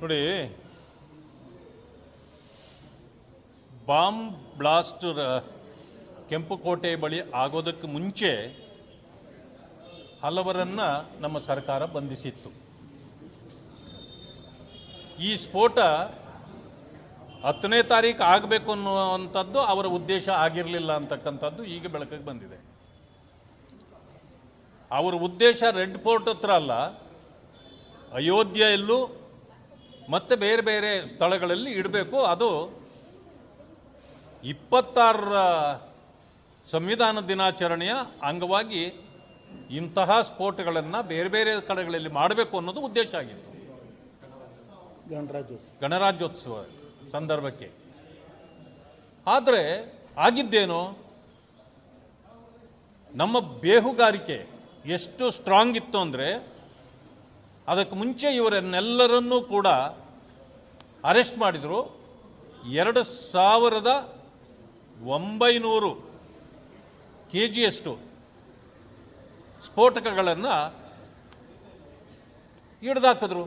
ನೋಡಿ. Bomb blast ಕೆಂಪುಕೋಟೆ ಬಳಿ ಆಗೋದಕ್ಕೆ ಮುಂಚೆ ಹಲವರನ್ನು ನಮ್ಮ ಸರ್ಕಾರ ಬಂಧಿಸಿತ್ತು. ಈ ಸ್ಫೋಟ ಹತ್ತನೇ ತಾರೀಕು ಆಗಬೇಕು ಅನ್ನುವಂಥದ್ದು ಅವರ ಉದ್ದೇಶ ಆಗಿರಲಿಲ್ಲ ಅಂತಕ್ಕಂಥದ್ದು ಈಗ ಬೆಳಕಿಗೆ ಬಂದಿದೆ. ಅವರ ಉದ್ದೇಶ ರೆಡ್ ಫೋರ್ಟ್ ಹತ್ರ ಅಲ್ಲ, ಅಯೋಧ್ಯೆಯಲ್ಲೂ ಮತ್ತೆ ಬೇರೆ ಬೇರೆ ಸ್ಥಳಗಳಲ್ಲಿ ಇಡಬೇಕು. ಅದು ಇಪ್ಪತ್ತಾರರ ಸಂವಿಧಾನ ದಿನಾಚರಣೆಯ ಅಂಗವಾಗಿ ಇಂತಹ ಸ್ಫೋಟಗಳನ್ನು ಬೇರೆ ಬೇರೆ ಕಡೆಗಳಲ್ಲಿ ಮಾಡಬೇಕು ಅನ್ನೋದು ಉದ್ದೇಶ ಆಗಿತ್ತು. ಗಣರಾಜ್ಯೋತ್ಸವ. ಗಣರಾಜ್ಯೋತ್ಸವ ಸಂದರ್ಭಕ್ಕೆ. ಆದರೆ ಆಗಿದ್ದೇನು? ನಮ್ಮ ಬೇಹುಗಾರಿಕೆ ಎಷ್ಟು ಸ್ಟ್ರಾಂಗ್ ಇತ್ತು ಅಂದರೆ ಅದಕ್ಕೆ ಮುಂಚೆ ಇವರನ್ನೆಲ್ಲರನ್ನೂ ಕೂಡ ಅರೆಸ್ಟ್ ಮಾಡಿದರು. ಎರಡು ಸಾವಿರದ ಒಂಬೈನೂರು ಕೆ ಜಿಯಷ್ಟು ಸ್ಫೋಟಕಗಳನ್ನು ಹಿಡ್ದಾಕಿದ್ರು.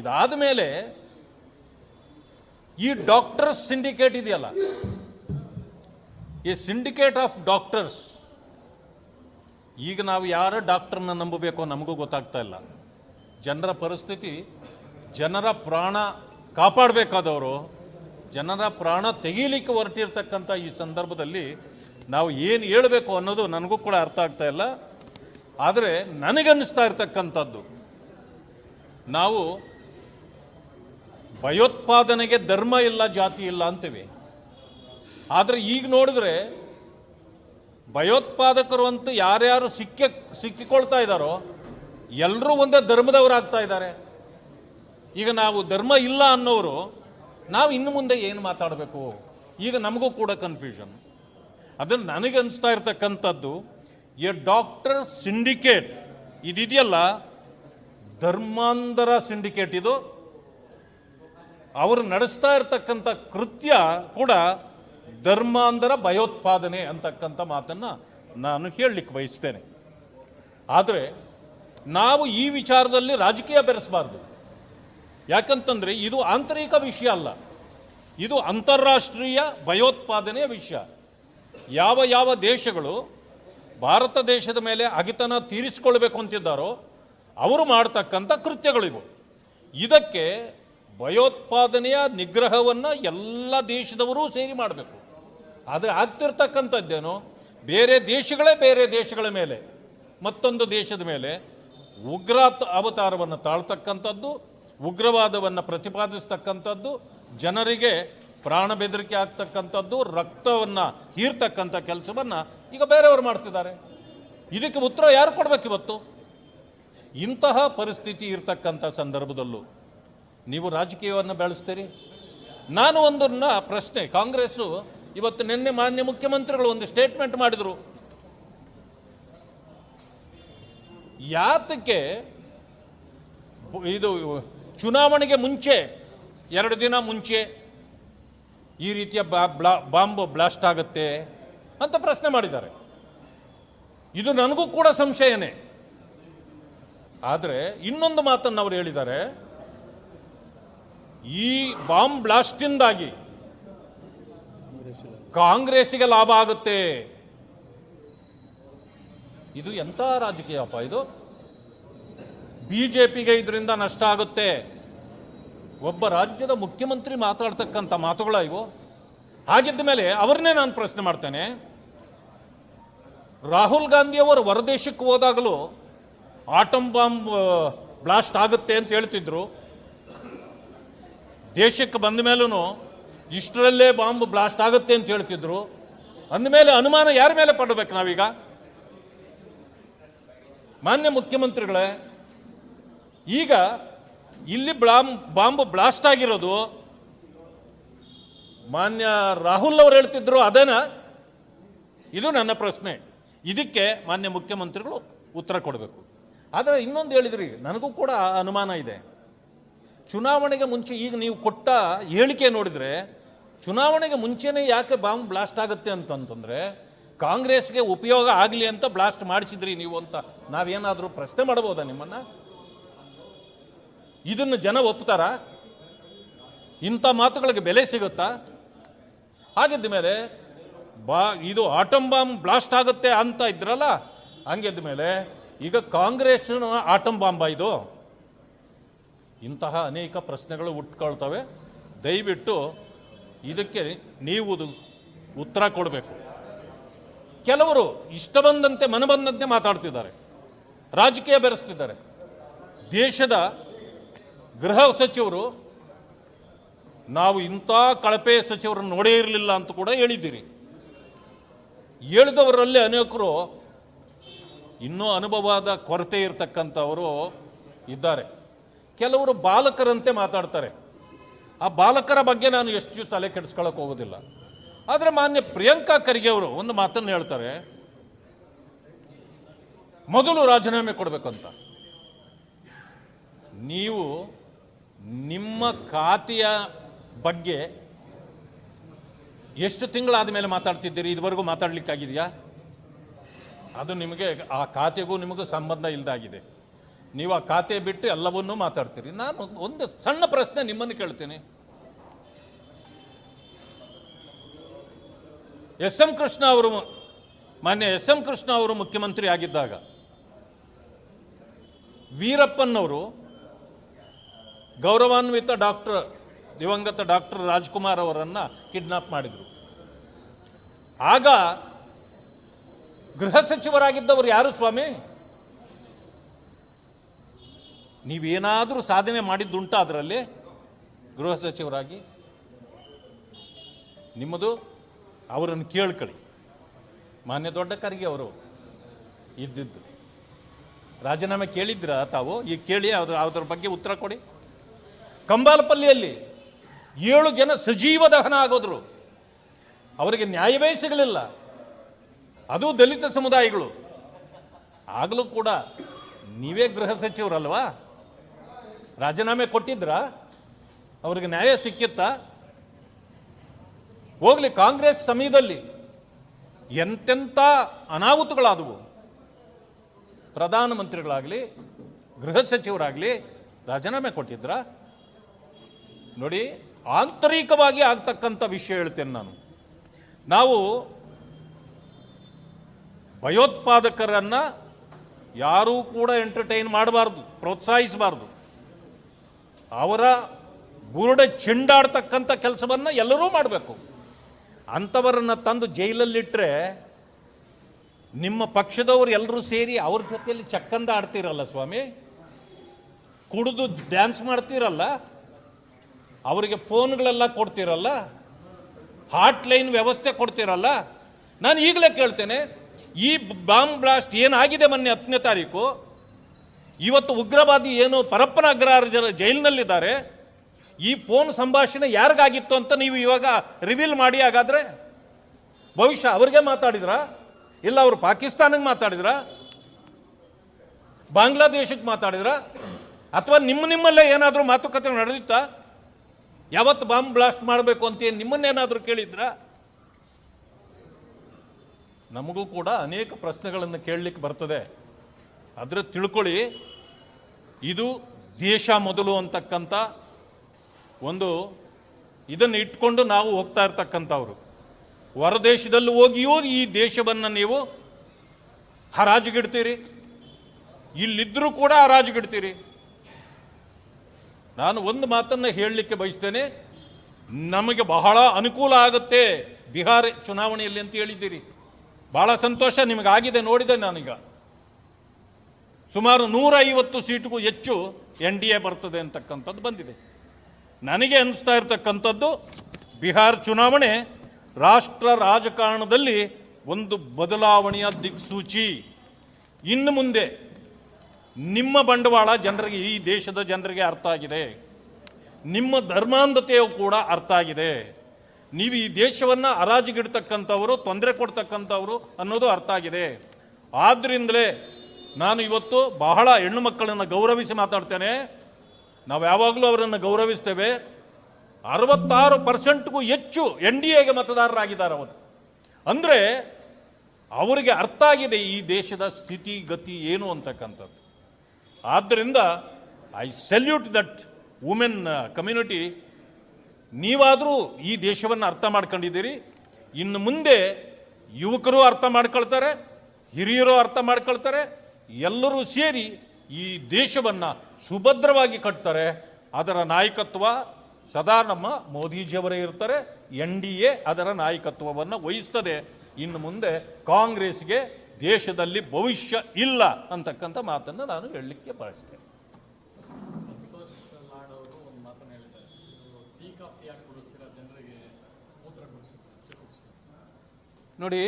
ಇದಾದ ಮೇಲೆ ಈ ಡಾಕ್ಟರ್ಸ್ ಸಿಂಡಿಕೇಟ್ ಇದೆಯಲ್ಲ? ಈ ಸಿಂಡಿಕೇಟ್ ಆಫ್ ಡಾಕ್ಟರ್ಸ್ ಈಗ ನಾವು ಯಾರ ಡಾಕ್ಟರ್ನ ನಂಬಬೇಕೋ ನಮಗೂ ಗೊತ್ತಾಗ್ತಾ ಇಲ್ಲ. ಜನರ ಪರಿಸ್ಥಿತಿ, ಜನರ ಪ್ರಾಣ ಕಾಪಾಡಬೇಕಾದವರು, ಜನರ ಪ್ರಾಣ ತೆಗೀಲಿಕ್ಕೆ ಹೊರಟಿರ್ತಕ್ಕಂಥ ಈ ಸಂದರ್ಭದಲ್ಲಿ ನಾವು ಏನು ಹೇಳಬೇಕು ಅನ್ನೋದು ನನಗೂ ಕೂಡ ಅರ್ಥ ಆಗ್ತಾ ಇಲ್ಲ. ಆದರೆ ನನಗನ್ನಿಸ್ತಾ ಇರ್ತಕ್ಕಂಥದ್ದು, ನಾವು ಭಯೋತ್ಪಾದನೆಗೆ ಧರ್ಮ ಇಲ್ಲ, ಜಾತಿ ಇಲ್ಲ ಅಂತೀವಿ. ಆದರೆ ಈಗ ನೋಡಿದ್ರೆ ಭಯೋತ್ಪಾದಕರು ಅಂತೂ ಯಾರ್ಯಾರು ಸಿಕ್ಕ, ಸಿಕ್ಕಿಕೊಳ್ತಾ ಇದ್ದಾರೋ ಎಲ್ಲರೂ ಒಂದೇ ಧರ್ಮದವರಾಗ್ತಾ ಇದ್ದಾರೆ. ಈಗ ನಾವು ಧರ್ಮ ಇಲ್ಲ ಅನ್ನೋರು, ನಾವು ಇನ್ನು ಮುಂದೆ ಏನು ಮಾತಾಡಬೇಕು? ಈಗ ನಮಗೂ ಕೂಡ ಕನ್ಫ್ಯೂಷನ್ ಅದನ್ನು ನನಗೆ ಅನಿಸ್ತಾ ಇರ್ತಕ್ಕಂಥದ್ದು, ಎ ಡಾಕ್ಟರ್ ಸಿಂಡಿಕೇಟ್ ಇದಿದೆಯಲ್ಲ ಧರ್ಮಾಂಧರ ಸಿಂಡಿಕೇಟ್ ಇದು. ಅವರು ನಡೆಸ್ತಾ ಇರತಕ್ಕಂಥ ಕೃತ್ಯ ಕೂಡ ಧರ್ಮಾಂಧರ ಭಯೋತ್ಪಾದನೆ ಅಂತಕ್ಕಂಥ ಮಾತನ್ನು ನಾನು ಹೇಳಲಿಕ್ಕೆ ಬಯಸ್ತೇನೆ. ಆದರೆ ನಾವು ಈ ವಿಚಾರದಲ್ಲಿ ರಾಜಕೀಯ ಬೆರೆಸಬಾರ್ದು. ಯಾಕಂತಂದರೆ ಇದು ಆಂತರಿಕ ವಿಷಯ ಅಲ್ಲ. ಇದು ಅಂತಾರಾಷ್ಟ್ರೀಯ ಭಯೋತ್ಪಾದನೆಯ ವಿಷಯ. ಯಾವ ಯಾವ ದೇಶಗಳು ಭಾರತ ದೇಶದ ಮೇಲೆ ಅಗಿತನ ತೀರಿಸಿಕೊಳ್ಬೇಕು ಅಂತಿದ್ದಾರೋ, ಅವರು ಮಾಡ್ತಕ್ಕಂಥ ಕೃತ್ಯಗಳಿವು ಇದಕ್ಕೆ ಭಯೋತ್ಪಾದನೆಯ ನಿಗ್ರಹವನ್ನು ಎಲ್ಲ ದೇಶದವರೂ ಸೇರಿ ಮಾಡಬೇಕು. ಆದರೆ ಆಗ್ತಿರ್ತಕ್ಕಂಥದ್ದೇನು? ಬೇರೆ ದೇಶಗಳೇ ಬೇರೆ ದೇಶಗಳ ಮೇಲೆ. ಮತ್ತೊಂದು ದೇಶದ ಮೇಲೆ. ಉಗ್ರಾತ್ ಅವತಾರವನ್ನು ತಾಳ್ತಕ್ಕಂಥದ್ದು, ಉಗ್ರವಾದವನ್ನು ಪ್ರತಿಪಾದಿಸ್ತಕ್ಕಂಥದ್ದು, ಜನರಿಗೆ ಪ್ರಾಣ ಬೆದರಿಕೆ ಆಗ್ತಕ್ಕಂಥದ್ದು, ರಕ್ತವನ್ನು ಹೀರ್ತಕ್ಕಂಥ ಕೆಲಸವನ್ನು ಈಗ ಬೇರೆಯವರು ಮಾಡ್ತಿದ್ದಾರೆ. ಇದಕ್ಕೆ ಉತ್ತರ ಯಾರು ಕೊಡ್ಬೇಕು ಇವತ್ತು? ಇಂತಹ ಪರಿಸ್ಥಿತಿ ಇರ್ತಕ್ಕಂಥ ಸಂದರ್ಭದಲ್ಲೂ ನೀವು ರಾಜಕೀಯವನ್ನು ಬೆಳೆಸ್ತೀರಿ? ನಾನು ಒಂದನ್ನ ಪ್ರಶ್ನೆ, ಕಾಂಗ್ರೆಸ್ಸು ಇವತ್ತು ನಿನ್ನೆ ಮಾನ್ಯ ಮುಖ್ಯಮಂತ್ರಿಗಳು ಒಂದು ಸ್ಟೇಟ್ಮೆಂಟ್ ಮಾಡಿದರು. ಯಾತಕ್ಕೆ ಇದು ಚುನಾವಣೆಗೆ ಮುಂಚೆ, ಎರಡು ದಿನ ಮುಂಚೆ ಈ ರೀತಿಯ ಬಾಂಬ್ ಬ್ಲಾಸ್ಟ್ ಆಗುತ್ತೆ ಅಂತ ಪ್ರಶ್ನೆ ಮಾಡಿದ್ದಾರೆ. ಇದು ನನಗೂ ಕೂಡ ಸಂಶಯನೇ. ಆದರೆ ಇನ್ನೊಂದು ಮಾತನ್ನು ಅವರು ಹೇಳಿದ್ದಾರೆ. ಈ ಬಾಂಬ್ ಬ್ಲಾಸ್ಟಿಂದಾಗಿ ಕಾಂಗ್ರೆಸ್ಸಿಗೆ ಲಾಭ ಆಗುತ್ತೆ. ಇದು ಎಂಥ ರಾಜಕೀಯಪ್ಪ ಇದು? ಬಿಜೆಪಿಗೆ ಇದರಿಂದ ನಷ್ಟ ಆಗುತ್ತೆ. ಒಬ್ಬ ರಾಜ್ಯದ ಮುಖ್ಯಮಂತ್ರಿ ಮಾತಾಡ್ತಕ್ಕಂಥ ಮಾತುಗಳ ಇವು. ಹಾಗಿದ್ದ ಮೇಲೆ ಅವ್ರನ್ನೇ ನಾನು ಪ್ರಶ್ನೆ ಮಾಡ್ತೇನೆ. ರಾಹುಲ್ ಗಾಂಧಿ ಅವರು ಹೊರದೇಶಕ್ಕೆ ಹೋದಾಗಲೂ ಆಟಮ್ ಬಾಂಬ್ ಬ್ಲಾಸ್ಟ್ ಆಗುತ್ತೆ ಅಂತ ಹೇಳ್ತಿದ್ರು. ದೇಶಕ್ಕೆ ಬಂದ ಮೇಲೂ ಇಷ್ಟರಲ್ಲೇ ಬಾಂಬ್ ಬ್ಲಾಸ್ಟ್ ಆಗುತ್ತೆ ಅಂತ ಹೇಳ್ತಿದ್ರು. ಅಂದಮೇಲೆ ಅನುಮಾನ ಯಾರ ಮೇಲೆ ಪಡಬೇಕು ನಾವೀಗ? ಮಾನ್ಯ ಮುಖ್ಯಮಂತ್ರಿಗಳೇ, ಈಗ ಇಲ್ಲಿ ಬ್ಲಾಮ್, ಬಾಂಬ್ ಬ್ಲಾಸ್ಟ್ ಆಗಿರೋದು, ಮಾನ್ಯ ರಾಹುಲ್ ಅವರು ಹೇಳ್ತಿದ್ರು ಅದೇನಾ? ಇದು ನನ್ನ ಪ್ರಶ್ನೆ. ಇದಕ್ಕೆ ಮಾನ್ಯ ಮುಖ್ಯಮಂತ್ರಿಗಳು ಉತ್ತರ ಕೊಡಬೇಕು. ಆದರೆ ಇನ್ನೊಂದು ಹೇಳಿದ್ರಿ, ನನಗೂ ಕೂಡ ಅನುಮಾನ ಇದೆ. ಚುನಾವಣೆಗೆ ಮುಂಚೆ ಈಗ ನೀವು ಕೊಟ್ಟ ಹೇಳಿಕೆ ನೋಡಿದರೆ, ಚುನಾವಣೆಗೆ ಮುಂಚೆನೇ ಯಾಕೆ ಬಾಂಬ್ ಬ್ಲಾಸ್ಟ್ ಆಗುತ್ತೆ ಅಂತಂತಂದರೆ, ಕಾಂಗ್ರೆಸ್ಗೆ ಉಪಯೋಗ ಆಗಲಿ ಅಂತ ಬ್ಲಾಸ್ಟ್ ಮಾಡಿಸಿದ್ರಿ ನೀವು ಅಂತ. ನಾವೇನಾದರೂ ಪ್ರಶ್ನೆ ಮಾಡ್ಬೋದಾ ನಿಮ್ಮನ್ನ? ಇದನ್ನು ಜನ ಒಪ್ತಾರಾ? ಇಂಥ ಮಾತುಗಳಿಗೆ ಬೆಲೆ ಸಿಗುತ್ತಾ? ಹಾಗಿದ್ದ ಮೇಲೆ, ಬಾ, ಇದು ಆಟಮ್ ಬಾಂಬ್ ಬ್ಲಾಸ್ಟ್ ಆಗುತ್ತೆ ಅಂತ ಇದ್ರಲ್ಲ, ಹಂಗಿದ್ದ ಮೇಲೆ, ಈಗ ಕಾಂಗ್ರೆಸ್ ಆಟಮ್ ಬಾಂಬ ಇದು. ಇಂತಹ ಅನೇಕ ಪ್ರಶ್ನೆಗಳು ಹುಟ್ಕೊಳ್ತವೆ ದಯವಿಟ್ಟು ಇದಕ್ಕೆ ನೀವು ಉತ್ತರ ಕೊಡಬೇಕು. ಕೆಲವರು ಇಷ್ಟ ಬಂದಂತೆ ಮನ ಬಂದಂತೆ ಮಾತಾಡ್ತಿದ್ದಾರೆ. ರಾಜಕೀಯ ಬೆರೆಸ್ತಿದ್ದಾರೆ ದೇಶದ ಗೃಹ ಸಚಿವರು, ನಾವು ಇಂಥ ಕಳಪೆ ಸಚಿವರನ್ನು ನೋಡೇ ಇರಲಿಲ್ಲ ಅಂತ ಕೂಡ ಹೇಳಿದ್ದೀರಿ. ಹೇಳಿದವರಲ್ಲಿ ಅನೇಕರು ಇನ್ನೂ ಅನುಭವದ ಕೊರತೆ ಇರತಕ್ಕಂಥವರು ಇದ್ದಾರೆ. ಕೆಲವರು ಬಾಲಕರಂತೆ ಮಾತಾಡ್ತಾರೆ. ಆ ಬಾಲಕರ ಬಗ್ಗೆ ನಾನು ಎಷ್ಟು ತಲೆ ಕೆಡಿಸ್ಕೊಳ್ಳೋಕೆ ಹೋಗೋದಿಲ್ಲ. ಆದರೆ ಮಾನ್ಯ ಪ್ರಿಯಾಂಕಾ ಖರ್ಗೆ ಅವರು ಒಂದು ಮಾತನ್ನು ಹೇಳ್ತಾರೆ ಮೊದಲು ರಾಜೀನಾಮೆ ಕೊಡಬೇಕಂತ. ನೀವು ನಿಮ್ಮ ಖಾತೆಯ ಬಗ್ಗೆ ಎಷ್ಟು ತಿಂಗಳಾದ ಮೇಲೆ ಮಾತಾಡ್ತಿದ್ದೀರಿ? ಇದುವರೆಗೂ ಮಾತಾಡ್ಲಿಕ್ಕಾಗಿದೆಯಾ? ಅದು ನಿಮಗೆ, ಆ ಖಾತೆಗೂ ನಿಮಗೂ ಸಂಬಂಧ ಇಲ್ಲದಾಗಿದೆ ನೀವು ಆ ಖಾತೆ ಬಿಟ್ಟು ಎಲ್ಲವನ್ನೂ ಮಾತಾಡ್ತೀರಿ. ನಾನು ಒಂದು ಸಣ್ಣ ಪ್ರಶ್ನೆ ನಿಮ್ಮನ್ನು ಕೇಳ್ತೀನಿ. ಎಸ್ ಎಂ ಕೃಷ್ಣ ಅವರು, ಮಾನ್ಯ ಎಸ್ ಎಂ ಕೃಷ್ಣ ಅವರು ಮುಖ್ಯಮಂತ್ರಿ ಆಗಿದ್ದಾಗ ವೀರಪ್ಪನವರು ಗೌರವಾನ್ವಿತ ಡಾಕ್ಟರ್, ದಿವಂಗತ ಡಾಕ್ಟರ್ ರಾಜ್ಕುಮಾರ್ ಅವರನ್ನು ಕಿಡ್ನಾಪ್ ಮಾಡಿದರು. ಆಗ ಗೃಹ ಸಚಿವರಾಗಿದ್ದವರು ಯಾರು ಸ್ವಾಮಿ? ನೀವೇನಾದರೂ ಸಾಧನೆ ಮಾಡಿದ್ದುಂಟ ಅದರಲ್ಲಿ? ಗೃಹ ಸಚಿವರಾಗಿ? ನಿಮ್ಮದು ಅವರನ್ನು ಕೇಳ್ಕೊಳ್ಳಿ ಮಾನ್ಯ ದೊಡ್ಡ ಕರಿಗೆ ಅವರು ಇದ್ದಿದ್ದು. ರಾಜೀನಾಮೆ ಕೇಳಿದ್ರ ತಾವು? ಈಗ ಕೇಳಿ ಅದ್ರ ಅದ್ರ ಬಗ್ಗೆ ಉತ್ತರ ಕೊಡಿ. ಕಂಬಾಲಪಲ್ಲಿಯಲ್ಲಿ ಏಳು ಜನ ಸಜೀವ ದಹನ ಆಗೋದ್ರು. ಅವರಿಗೆ ನ್ಯಾಯವೇ ಸಿಗಲಿಲ್ಲ. ಅದು ದಲಿತ ಸಮುದಾಯಗಳು. ಆಗಲೂ ಕೂಡ ನೀವೇ ಗೃಹ ಸಚಿವರಲ್ವಾ? ರಾಜೀನಾಮೆ ಕೊಟ್ಟಿದ್ರಾ? ಅವ್ರಿಗೆ ನ್ಯಾಯ ಸಿಕ್ಕಿತ್ತಾ? ಹೋಗ್ಲಿ, ಕಾಂಗ್ರೆಸ್ ಸಮಯದಲ್ಲಿ ಎಂತೆಂಥ ಅನಾಹುತಗಳಾದವು. ಪ್ರಧಾನಮಂತ್ರಿಗಳಾಗಲಿ ಗೃಹ ಸಚಿವರಾಗಲಿ ರಾಜೀನಾಮೆ ಕೊಟ್ಟಿದ್ರ. ನೋಡಿ, ಆಂತರಿಕವಾಗಿ ಆಗ್ತಕ್ಕಂಥ ವಿಷಯ ಹೇಳ್ತೇನೆ ನಾನು. ನಾವು ಭಯೋತ್ಪಾದಕರನ್ನು ಯಾರೂ ಕೂಡ ಎಂಟರ್ಟೈನ್ ಮಾಡಬಾರ್ದು, ಪ್ರೋತ್ಸಾಹಿಸಬಾರ್ದು. ಅವರ ಬುರುಡ ಚೆಂಡಾಡ್ತಕ್ಕಂಥ ಕೆಲಸವನ್ನು ಎಲ್ಲರೂ ಮಾಡಬೇಕು. ಅಂಥವರನ್ನು ತಂದು ಜೈಲಲ್ಲಿಟ್ಟರೆ ನಿಮ್ಮ ಪಕ್ಷದವರು ಎಲ್ಲರೂ ಸೇರಿ ಅವ್ರ ಜೊತೆಯಲ್ಲಿ ಚಕ್ಕಂದ ಆಡ್ತೀರಲ್ಲ ಸ್ವಾಮಿ? ಕುಡಿದು ಡ್ಯಾನ್ಸ್ ಮಾಡ್ತೀರಲ್ಲ? ಅವರಿಗೆ ಫೋನ್ಗಳೆಲ್ಲ ಕೊಡ್ತೀರಲ್ಲ? ಹಾಟ್ ಲೈನ್ ವ್ಯವಸ್ಥೆ ಕೊಡ್ತೀರಲ್ಲ? ನಾನು ಈಗಲೇ ಕೇಳ್ತೇನೆ, ಈ ಬಾಂಬ್ ಬ್ಲಾಸ್ಟ್ ಏನಾಗಿದೆ ಮೊನ್ನೆ ಹತ್ತನೇ ತಾರೀಕು? ಇವತ್ತು ಉಗ್ರವಾದಿ ಏನು ಪರಪ್ಪನ ಅಗ್ರಹಾರ ಜನ ಜೈಲಿನಲ್ಲಿದ್ದಾರೆ? ಈ ಫೋನ್ ಸಂಭಾಷಣೆ ಯಾರಿಗಾಗಿತ್ತು ಅಂತ ನೀವು ಇವಾಗ ರಿವೀಲ್ ಮಾಡಿ ಹಾಗಾದರೆ? ಭವಿಷ್ಯ ಅವ್ರಿಗೆ ಮಾತಾಡಿದ್ರಾ? ಇಲ್ಲ, ಅವರು ಪಾಕಿಸ್ತಾನಕ್ಕೆ ಮಾತಾಡಿದ್ರ? ಬಾಂಗ್ಲಾದೇಶಕ್ಕೆ ಮಾತಾಡಿದ್ರ? ಅಥವಾ ನಿಮ್ಮ ನಿಮ್ಮಲ್ಲೇ ಏನಾದರೂ ಮಾತುಕತೆ ನಡೆದಿತ್ತಾ? ಯಾವತ್ತು ಬಾಂಬ್ ಬ್ಲಾಸ್ಟ್ ಮಾಡಬೇಕು ಅಂತ ನಿಮ್ಮನ್ನೇನಾದರೂ ಕೇಳಿದ್ರ? ನಮಗೂ ಕೂಡ ಅನೇಕ ಪ್ರಶ್ನೆಗಳನ್ನು ಕೇಳಲಿಕ್ಕೆ ಬರ್ತದೆ. ಅದರ ತಿಳ್ಕೊಳ್ಳಿ, ಇದು ದೇಶ ಮೊದಲು ಅಂತಕ್ಕಂಥ ಒಂದು ಇದನ್ನು ಇಟ್ಕೊಂಡು ನಾವು ಹೋಗ್ತಾ ಇರ್ತಕ್ಕಂಥವ್ರು. ಹೊರದೇಶದಲ್ಲಿ ಹೋಗಿಯೂ ಈ ದೇಶವನ್ನು ನೀವು ಹರಾಜುಗಿಡ್ತೀರಿ. ಇಲ್ಲಿದ್ದರೂ ಕೂಡ ಹರಾಜುಗಿಡ್ತೀರಿ. ನಾನು ಒಂದು ಮಾತನ್ನು ಹೇಳಲಿಕ್ಕೆ ಬಯಸ್ತೇನೆ. ನಮಗೆ ಬಹಳ ಅನುಕೂಲ ಆಗುತ್ತೆ ಬಿಹಾರ ಚುನಾವಣೆಯಲ್ಲಿ ಅಂತ ಹೇಳಿದ್ದೀರಿ. ಬಹಳ ಸಂತೋಷ ನಿಮಗಾಗಿದೆ ನೋಡಿದೆ ನಾನೀಗ. ಸುಮಾರು ನೂರ ಐವತ್ತು ಸೀಟಿಗೂ ಹೆಚ್ಚು ಎನ್ ಡಿ ಎ ಬರ್ತದೆ ಅಂತಕ್ಕಂಥದ್ದು ಬಂದಿದೆ. ನನಗೆ ಅನಿಸ್ತಾ ಇರತಕ್ಕಂಥದ್ದು ಬಿಹಾರ ಚುನಾವಣೆ ರಾಷ್ಟ್ರ ರಾಜಕಾರಣದಲ್ಲಿ ಒಂದು ಬದಲಾವಣೆಯ ದಿಕ್ಸೂಚಿ. ಇನ್ನು ಮುಂದೆ ನಿಮ್ಮ ಬಂಡವಾಳ ಜನರಿಗೆ, ಈ ದೇಶದ ಜನರಿಗೆ ಅರ್ಥ ಆಗಿದೆ. ನಿಮ್ಮ ಧರ್ಮಾಂಧತೆಯು ಕೂಡ ಅರ್ಥ ಆಗಿದೆ. ನೀವು ಈ ದೇಶವನ್ನು ಹರಾಜಿಗಿಡ್ತಕ್ಕಂಥವರು, ತೊಂದರೆ ಕೊಡ್ತಕ್ಕಂಥವರು ಅನ್ನೋದು ಅರ್ಥ ಆಗಿದೆ. ಆದ್ದರಿಂದಲೇ ನಾನು ಇವತ್ತು ಬಹಳ ಹೆಣ್ಣು ಮಕ್ಕಳನ್ನು ಗೌರವಿಸಿ ಮಾತಾಡ್ತೇನೆ. ನಾವು ಯಾವಾಗಲೂ ಅವರನ್ನು ಗೌರವಿಸ್ತೇವೆ. ಅರವತ್ತಾರು ಪರ್ಸೆಂಟ್ಗೂ ಹೆಚ್ಚು ಎನ್ ಡಿ ಎಗೆ ಮತದಾರರಾಗಿದ್ದಾರೆ ಅವರು. ಅಂದರೆ ಅವರಿಗೆ ಅರ್ಥ ಆಗಿದೆ ಈ ದೇಶದ ಸ್ಥಿತಿ, ಗತಿ ಏನು ಅಂತಕ್ಕಂಥದ್ದು. ಆದ್ದರಿಂದ I salute that women community ನೀವಾದರೂ ಈ ದೇಶವನ್ನು ಅರ್ಥ ಮಾಡ್ಕೊಂಡಿದ್ದೀರಿ. ಇನ್ನು ಮುಂದೆ ಯುವಕರು ಅರ್ಥ ಮಾಡ್ಕೊಳ್ತಾರೆ, ಹಿರಿಯರು ಅರ್ಥ ಮಾಡ್ಕೊಳ್ತಾರೆ, ಎಲ್ಲರೂ ಸೇರಿ ಈ ದೇಶವನ್ನು ಸುಭದ್ರವಾಗಿ ಕಟ್ತಾರೆ. ಅದರ ನಾಯಕತ್ವ ಸದಾ ನಮ್ಮ ಮೋದಿಜಿಯವರೇ ಇರ್ತಾರೆ, ಎನ್ ಡಿ ಎ ಅದರ ನಾಯಕತ್ವವನ್ನು ವಹಿಸ್ತದೆ. ಇನ್ನು ಮುಂದೆ ಕಾಂಗ್ರೆಸ್ಗೆ ದೇಶದಲ್ಲಿ ಭವಿಷ್ಯ ಇಲ್ಲ ಅಂತಕ್ಕಂಥ ಮಾತನ್ನು ನಾನು ಹೇಳಲಿಕ್ಕೆ ಬಯಸ್ತೇನೆ. ನೋಡಿ,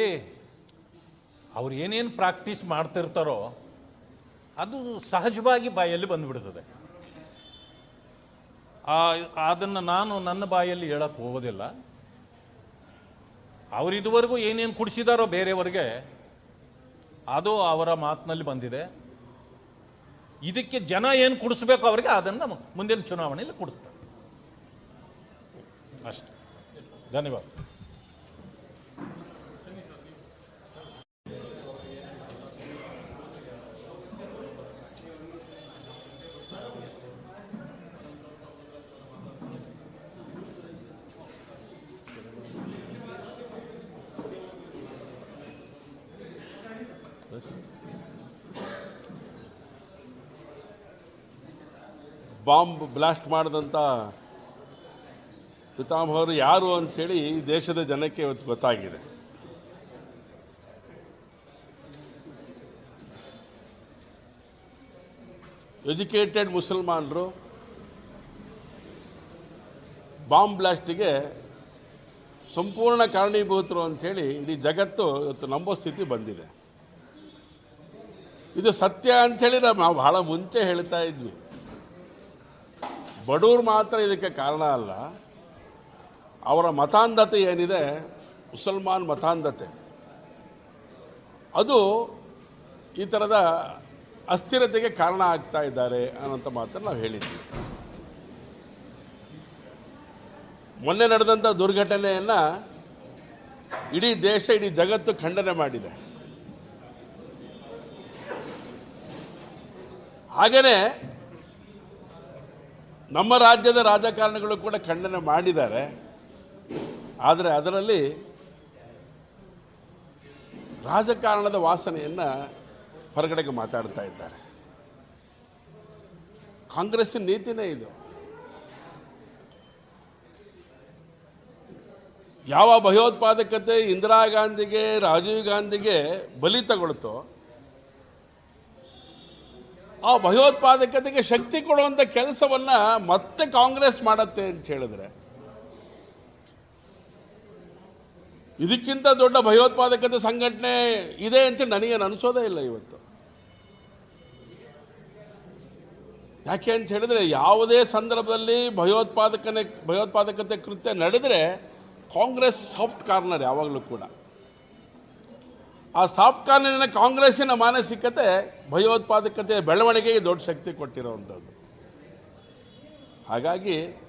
ಅವ್ರು ಏನೇನು ಪ್ರಾಕ್ಟೀಸ್ ಮಾಡ್ತಿರ್ತಾರೋ ಅದು ಸಹಜವಾಗಿ ಬಾಯಲ್ಲಿ ಬಂದ್ಬಿಡ್ತದೆ. ಆ, ಅದನ್ನು ನಾನು ನನ್ನ ಬಾಯಲ್ಲಿ ಹೇಳಕ್ಕೆ ಹೋಗೋದಿಲ್ಲ. ಅವರು ಇದುವರೆಗೂ ಏನೇನು ಕುಡಿಸಿದಾರೋ ಬೇರೆಯವರಿಗೆ ಅದು ಅವರ ಮಾತಿನಲ್ಲಿ ಬಂದಿದೆ. ಇದಕ್ಕೆ ಜನ ಏನು ಕುಡಿಸ್ಬೇಕು ಅವರಿಗೆ ಅದನ್ನು ಮುಂದಿನ ಚುನಾವಣೆಯಲ್ಲಿ ಕುಡಿಸ್ತಾರೆ. ಅಷ್ಟೆ. ಧನ್ಯವಾದ. ಬಾಂಬ್ ಬ್ಲಾಸ್ಟ್ ಮಾಡಿದಂಥ ಪಿತಾಮಹರು ಯಾರು ಅಂಥೇಳಿ ದೇಶದ ಜನಕ್ಕೆ ಇವತ್ತು ಗೊತ್ತಾಗಿದೆ. ಎಜುಕೇಟೆಡ್ ಮುಸಲ್ಮಾನರು ಬಾಂಬ್ ಬ್ಲಾಸ್ಟಿಗೆ ಸಂಪೂರ್ಣ ಕಾರಣೀಭೂತರು ಅಂಥೇಳಿ ಇಡೀ ಜಗತ್ತು ಇವತ್ತು ನಂಬೋ ಸ್ಥಿತಿ ಬಂದಿದೆ. ಇದು ಸತ್ಯ ಅಂಥೇಳಿ ನಾವು ಬಹಳ ಮುಂಚೆ ಹೇಳ್ತಾ ಇದ್ವಿ. ಬಡವರು ಮಾತ್ರ ಇದಕ್ಕೆ ಕಾರಣ ಅಲ್ಲ. ಅವರ ಮತಾಂಧತೆ ಏನಿದೆ? ಮುಸಲ್ಮಾನ್ ಮತಾಂಧತೆ. ಅದು ಈ ಥರದ ಅಸ್ಥಿರತೆಗೆ ಕಾರಣ ಆಗ್ತಾ ಇದ್ದಾರೆ ಅನ್ನೋಂಥ ಮಾತನ್ನು ನಾವು ಹೇಳಿದ್ವಿ. ಮೊನ್ನೆ ನಡೆದಂಥ ದುರ್ಘಟನೆಯನ್ನು ಇಡೀ ದೇಶ, ಇಡೀ ಜಗತ್ತು ಖಂಡನೆ ಮಾಡಿದೆ. ಹಾಗೆಯೇ ನಮ್ಮ ರಾಜ್ಯದ ರಾಜಕಾರಣಿಗಳು ಕೂಡ ಖಂಡನೆ ಮಾಡಿದ್ದಾರೆ. ಆದರೆ ಅದರಲ್ಲಿ ರಾಜಕಾರಣದ ವಾಸನೆಯನ್ನು ಹೊರಗಡೆಗೆ ಮಾತಾಡ್ತಾ ಇದ್ದಾರೆ. ಕಾಂಗ್ರೆಸ್ಸಿನ ನೀತಿನೇ ಇದು. ಯಾವ ಭಯೋತ್ಪಾದಕತೆ ಇಂದಿರಾ ಗಾಂಧಿಗೆ, ರಾಜೀವ್ ಗಾಂಧಿಗೆ ಬಲಿ ತಗೊಳ್ತೋ ಆ ಭಯೋತ್ಪಾದಕತೆಗೆ ಶಕ್ತಿ ಕೊಡುವಂಥ ಕೆಲಸವನ್ನ ಮತ್ತೆ ಕಾಂಗ್ರೆಸ್ ಮಾಡತ್ತೆ ಅಂತ ಹೇಳಿದ್ರೆ, ಇದಕ್ಕಿಂತ ದೊಡ್ಡ ಭಯೋತ್ಪಾದಕತೆ ಸಂಘಟನೆ ಇದೆ ಅಂತ ನನಗೇನು ಅನಿಸೋದೇ ಇಲ್ಲ ಇವತ್ತು. ಯಾಕೆ ಅಂತ ಹೇಳಿದ್ರೆ, ಯಾವುದೇ ಸಂದರ್ಭದಲ್ಲಿ ಭಯೋತ್ಪಾದಕನೆ, ಭಯೋತ್ಪಾದಕತೆ ಕೃತ್ಯ ನಡೆದರೆ ಕಾಂಗ್ರೆಸ್ ಸಾಫ್ಟ್ ಕಾರ್ನರ್ ಯಾವಾಗಲೂ ಕೂಡ. ಆ ಸಾಫ್ಟ್ ಕಾರ್ನರಿನ ಕಾಂಗ್ರೆಸ್ಸಿನ ಮಾನಸಿಕತೆ ಭಯೋತ್ಪಾದಕತೆಯ ಬೆಳವಣಿಗೆಗೆ ದೊಡ್ಡ ಶಕ್ತಿ ಕೊಟ್ಟಿರುವಂಥದ್ದು. ಹಾಗಾಗಿ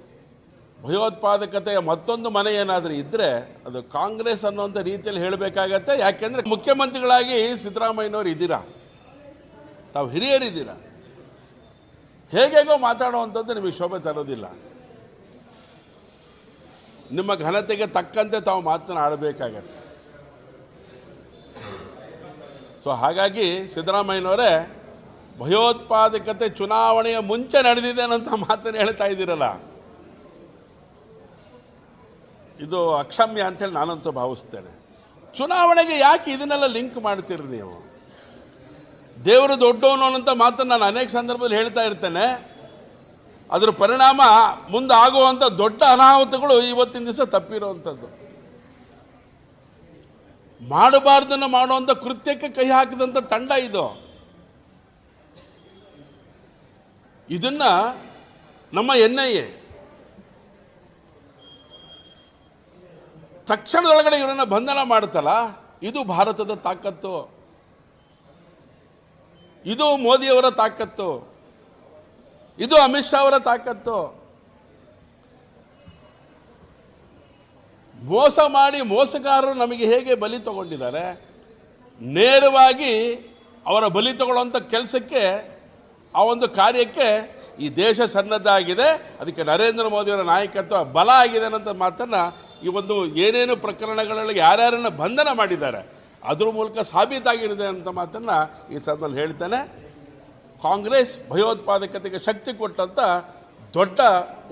ಭಯೋತ್ಪಾದಕತೆಯ ಮತ್ತೊಂದು ಮನೆ ಏನಾದರೂ ಇದ್ದರೆ ಅದು ಕಾಂಗ್ರೆಸ್ ಅನ್ನುವಂಥ ರೀತಿಯಲ್ಲಿ ಹೇಳಬೇಕಾಗತ್ತೆ. ಯಾಕೆಂದರೆ ಮುಖ್ಯಮಂತ್ರಿಗಳಾಗಿ ಸಿದ್ದರಾಮಯ್ಯನವರು ಇದ್ದೀರಾ? ತಾವು ಹಿರಿಯರಿದ್ದೀರಾ? ಹೇಗೇಗೋ ಮಾತಾಡುವಂಥದ್ದು ನಿಮಗೆ ಶೋಭೆ ತರೋದಿಲ್ಲ. ನಿಮ್ಮ ಘನತೆಗೆ ತಕ್ಕಂತೆ ತಾವು ಮಾತನಾಡಬೇಕಾಗತ್ತೆ ಸೊ ಹಾಗಾಗಿ ಸಿದ್ದರಾಮಯ್ಯನವರೇ, ಭಯೋತ್ಪಾದಕತೆ ಚುನಾವಣೆಯ ಮುಂಚೆ ನಡೆದಿದೆ ಅನ್ನೋಂಥ ಮಾತನ್ನು ಹೇಳ್ತಾ ಇದ್ದೀರಲ್ಲ. ಇದು ಅಕ್ಷಮ್ಯ ಅಂತೇಳಿ ನಾನಂತೂ ಭಾವಿಸ್ತೇನೆ. ಚುನಾವಣೆಗೆ ಯಾಕೆ ಇದನ್ನೆಲ್ಲ ಲಿಂಕ್ ಮಾಡ್ತೀರಿ ನೀವು? ದೇವರು ದೊಡ್ಡವನು ಅನ್ನೋಂಥ ಮಾತನ್ನು ನಾನು ಅನೇಕ ಸಂದರ್ಭದಲ್ಲಿ ಹೇಳ್ತಾ ಇರ್ತೇನೆ. ಅದರ ಪರಿಣಾಮ ಮುಂದೆ ಆಗುವಂಥ ದೊಡ್ಡ ಅನಾಹುತಗಳು ಇವತ್ತಿನ ದಿವಸ ತಪ್ಪಿರುವಂಥದ್ದು ಮಾಡಬಾರ್ದನ್ನು ಮಾಡುವಂಥ ಕೃತ್ಯಕ್ಕೆ ಕೈ ಹಾಕಿದಂಥ ತಂಡ ಇದು. ಇದನ್ನ ನಮ್ಮ ಎನ್ ಐ ಎ ತಕ್ಷಣದೊಳಗಡೆ ಇವರನ್ನ ಬಂಧನ ಮಾಡುತ್ತಲ್ಲ, ಇದು ಭಾರತದ ತಾಕತ್ತು. ಇದು ಮೋದಿಯವರ ತಾಕತ್ತು. ಇದು ಅಮಿತ್ ಶಾ ಅವರ ತಾಕತ್ತು. ಮೋಸ ಮಾಡಿ ಮೋಸಗಾರರು ನಮಗೆ ಹೇಗೆ ಬಲಿ ತಗೊಂಡಿದ್ದಾರೆ, ನೇರವಾಗಿ ಅವರ ಬಲಿ ತಗೊಳ್ಳುವಂಥ ಕೆಲಸಕ್ಕೆ, ಆ ಒಂದು ಕಾರ್ಯಕ್ಕೆ ಈ ದೇಶ ಸನ್ನದ್ಧ ಆಗಿದೆ ಅದಕ್ಕೆ ನರೇಂದ್ರ ಮೋದಿಯವರ ನಾಯಕತ್ವ ಬಲ ಆಗಿದೆ ಅನ್ನೋಂಥ ಮಾತನ್ನು ಈ ಒಂದು ಏನೇನು ಪ್ರಕರಣಗಳಲ್ಲಿ ಯಾರ್ಯಾರನ್ನು ಬಂಧನ ಮಾಡಿದ್ದಾರೆ, ಅದ್ರ ಮೂಲಕ ಸಾಬೀತಾಗಿದೆ ಅಂತ ಮಾತನ್ನು ಈ ಸಂದರ್ಭದಲ್ಲಿ ಹೇಳ್ತೇನೆ. ಕಾಂಗ್ರೆಸ್ ಭಯೋತ್ಪಾದಕತೆಗೆ ಶಕ್ತಿ ಕೊಟ್ಟಂಥ ದೊಡ್ಡ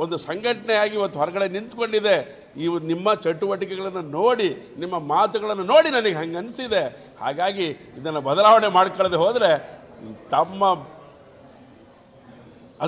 ಒಂದು ಸಂಘಟನೆಯಾಗಿ ಇವತ್ತು ಹೊರಗಡೆ ನಿಂತ್ಕೊಂಡಿದೆ. ಇವು ನಿಮ್ಮ ಚಟುವಟಿಕೆಗಳನ್ನು ನೋಡಿ, ನಿಮ್ಮ ಮಾತುಗಳನ್ನು ನೋಡಿ ನನಗೆ ಹಂಗೆ ಅನಿಸಿದೆ ಹಾಗಾಗಿ ಇದನ್ನು ಬದಲಾವಣೆ ಮಾಡ್ಕೊಳ್ಳದೆ ಹೋದರೆ ತಮ್ಮ